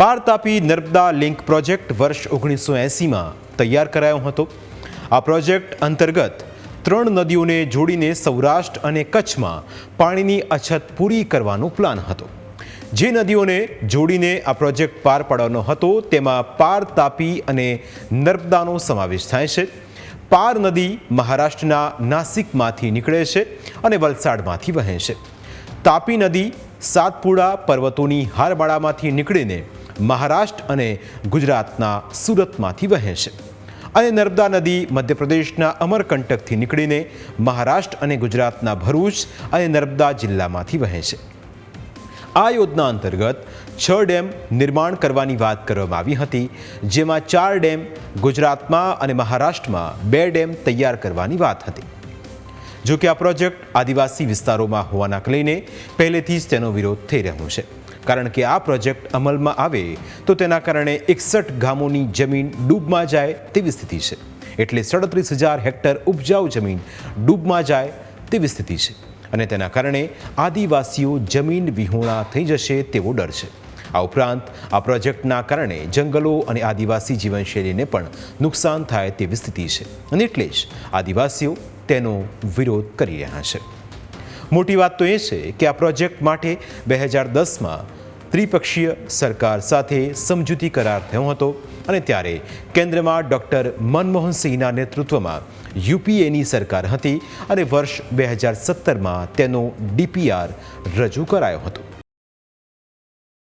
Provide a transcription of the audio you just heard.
પાર Tapi Narmada link project વર્ષ ઓગણીસો એંસીમાં તૈયાર કરાયો હતો. આ પ્રોજેક્ટ અંતર્ગત ત્રણ નદીઓને જોડીને સૌરાષ્ટ્ર અને કચ્છમાં પાણીની અછત પૂરી કરવાનો પ્લાન હતો. જે નદીઓને જોડીને આ પ્રોજેક્ટ પાર પાડવાનો હતો, તેમાં પાર તાપી અને નર્મદાનો સમાવેશ થાય છે. પાર નદી મહારાષ્ટ્રના નાસિકમાંથી નીકળે છે અને વલસાડમાંથી વહે છે. તાપી નદી સાતપુડા પર્વતોની હારમાળામાંથી નીકળીને મહારાષ્ટ્ર અને ગુજરાતના સુરતમાંથી વહે છે. અને નર્મદા નદી મધ્યપ્રદેશના અમરકંટકથી નીકળીને મહારાષ્ટ્ર અને ગુજરાતના ભરૂચ અને નર્મદા જિલ્લામાંથી વહે છે. આ યોજના અંતર્ગત છ ડેમ નિર્માણ કરવાની વાત કરવામાં આવી હતી, જેમાં ચાર ડેમ ગુજરાતમાં અને મહારાષ્ટ્રમાં બે ડેમ તૈયાર કરવાની વાત હતી. જો કે આ પ્રોજેક્ટ આદિવાસી વિસ્તારોમાં હોવાના લઈને પહેલેથી જ તેનો વિરોધ થઈ રહ્યો છે. કારણ કે આ પ્રોજેક્ટ અમલમાં આવે તો તેના કારણે એકસઠ ગામોની જમીન ડૂબમાં જાય તેવી સ્થિતિ છે. એટલે સડત્રીસ હજાર હેક્ટર ઉપજાઉ જમીન ડૂબમાં જાય તેવી સ્થિતિ છે. અને તેના કારણે આદિવાસીઓ જમીન વિહોણા થઈ જશે તેવો ડર છે. આ ઉપરાંત આ પ્રોજેક્ટના કારણે જંગલો અને આદિવાસી જીવનશૈલીને પણ નુકસાન થાય તેવી સ્થિતિ છે. અને એટલે જ આદિવાસીઓ તેનો વિરોધ કરી રહ્યા છે. મોટી વાત તો એ છે કે આ પ્રોજેક્ટ માટે બે હજાર દસમાં ત્રિપક્ષીય સરકાર સાથે સમજૂતી કરાર થયો હતો અને ત્યારે કેન્દ્રમાં ડૉક્ટર મનમોહન સિંહના નેતૃત્વમાં યુપીએની સરકાર હતી અને વર્ષ બે હજાર સત્તરમાં તેનો ડીપીઆર રજૂ કરાયો હતો.